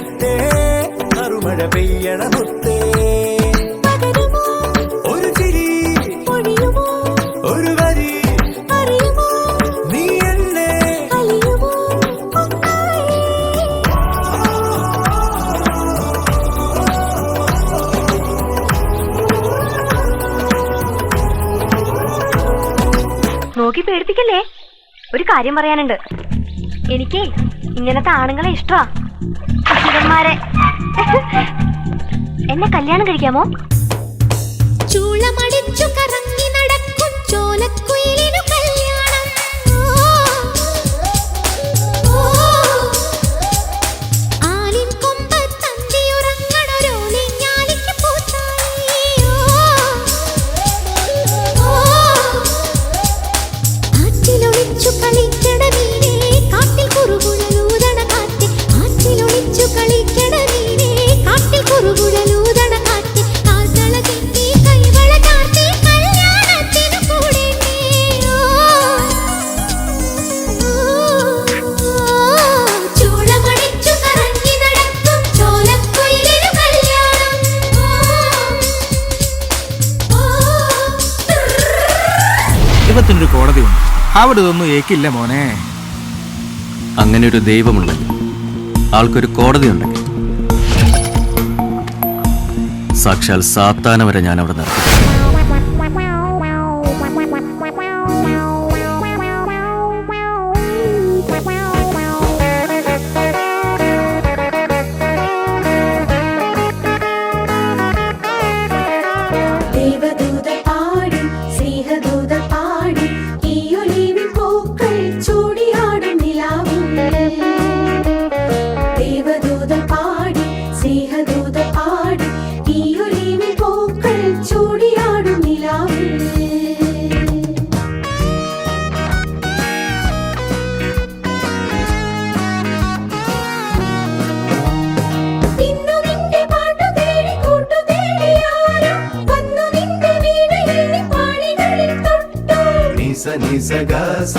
നെഞ്ചിനകത്തേ മറുമഴ പെയ്യണ മുത്തേ പകരുമോ? ഒരു ചിരി ഒരു വരി നീ എന്നെ നോക്കി പേടിപ്പിക്കല്ലേ? ഒരു കാര്യം പറയാനുണ്ട്. എനിക്ക് ഇങ്ങനത്തെ ആണുങ്ങളെ ഇഷ്ടമാ ശിവന്മാരെ എന്നെ കല്യാണം കഴിക്കാമോ? ചൂളമടിച്ചു കറങ്ങി നടക്കും ചോലക്കുയിലിനു ദൈവത്തിനൊരു കോടതിയുണ്ട് അവിടെ ഇതൊന്നും ഏക്കില്ല മോനെ. അങ്ങനെ ഒരു ദൈവമുണ്ടെങ്കിൽ ആൾക്കൊരു കോടതിയുണ്ടെങ്കിൽ സാക്ഷാൽ സാത്താന വരെ ഞാൻ അവിടെ നിർത്തി നിസ ഗസ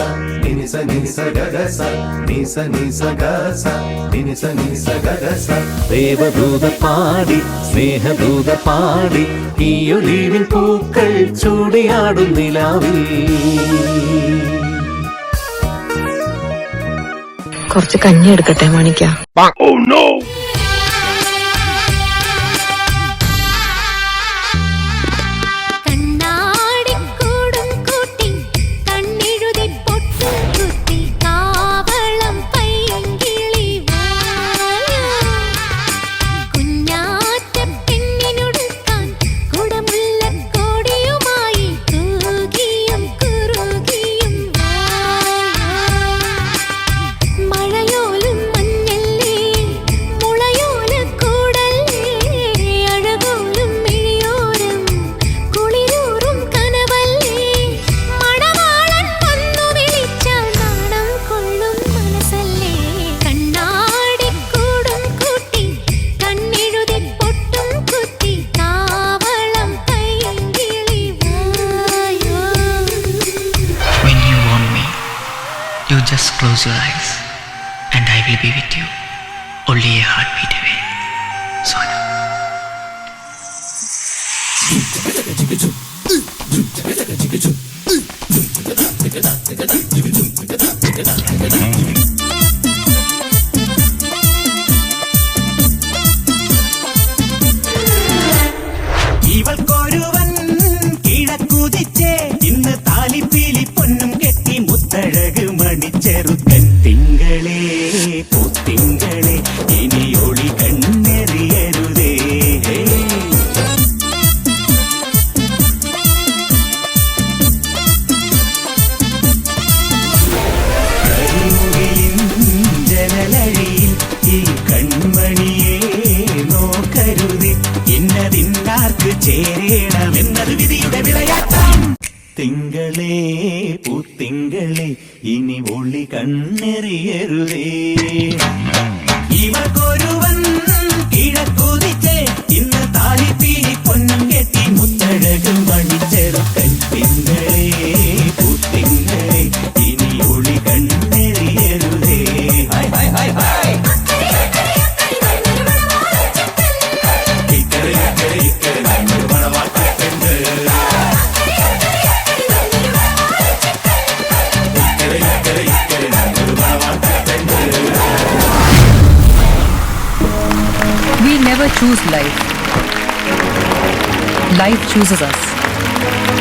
നിനിസ നിസ ഗഗസ ദേവദൂത പാടി സ്നേഹദൂത പാടി ഈ ഒലീവിൽ പൂക്കൾ ചൂടിയാടും നിലാവിൽ. കുറച്ച് കഞ്ഞി എടുക്കട്ടെ മാണിക്ക? Just close your eyes and I will be with you. Only a heartbeat away. Sona. Yeah. ഒളി കണ്ണെറിയരുതേ. ഇവർക്കൊരുവൻ കിഴക്കുതിച്ചേ never choose life. Life chooses us.